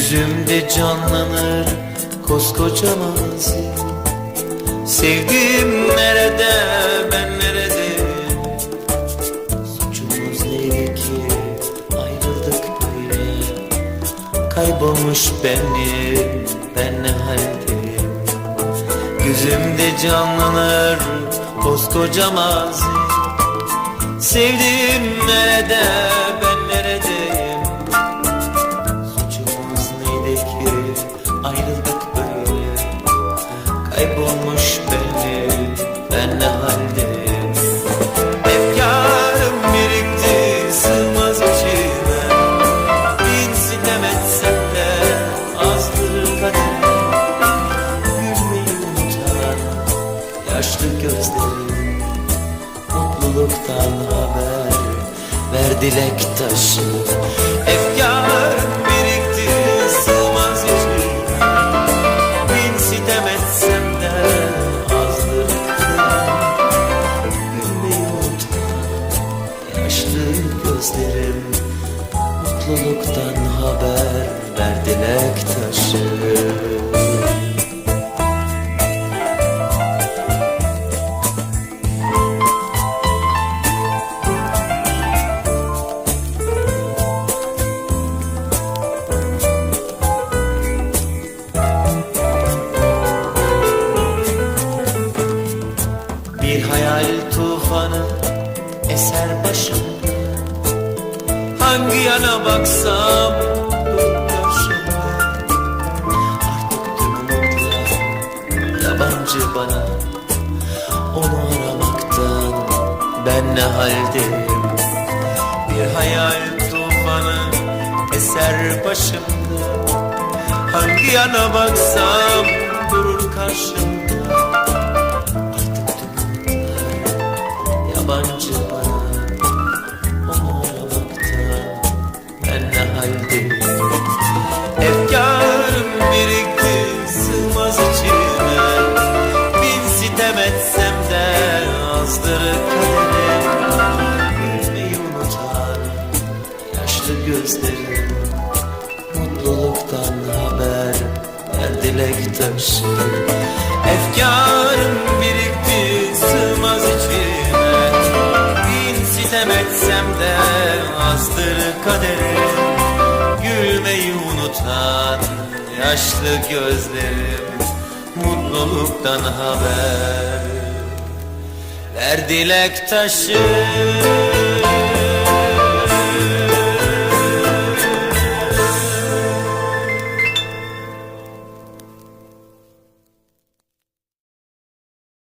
Gözümde canlanır koskoca mazi Sevdiğim nerede ben neredeyim Suçumuz neydi ki? Ayrıldık böyle. Kaybolmuş benliğim ben ne haldeyim Gözümde canlanır koskoca mazi Sevdiğim nerede ayrıldık böyle. Kaybolmuş benliğim ben ne haldeyim Efkarım birikti sığmaz içime. Bin sitem etsem azdır kaderim Gülmeyi unutan yaşlı gözlerim Mutluluktan haber ver dilek taşı. Efkarım Mutluluktan haber ver dilek taşı. Bir hayal tufanı eser başımda Hangi yana baksam dur karşımda Artık tüm umutlar yabancı bana. Onu aramaktan ben ne haldeyim? Bir hayal tufanı eser başımda. Hangi yana baksam gözlerim Mutluluktan haber ver dilek taşı Efkarım birikti sığmaz içime. Bin sitem etsem de azdır kaderim Gülmeyi unutan yaşlı gözlerim. Mutluluktan haber ver dilek taşı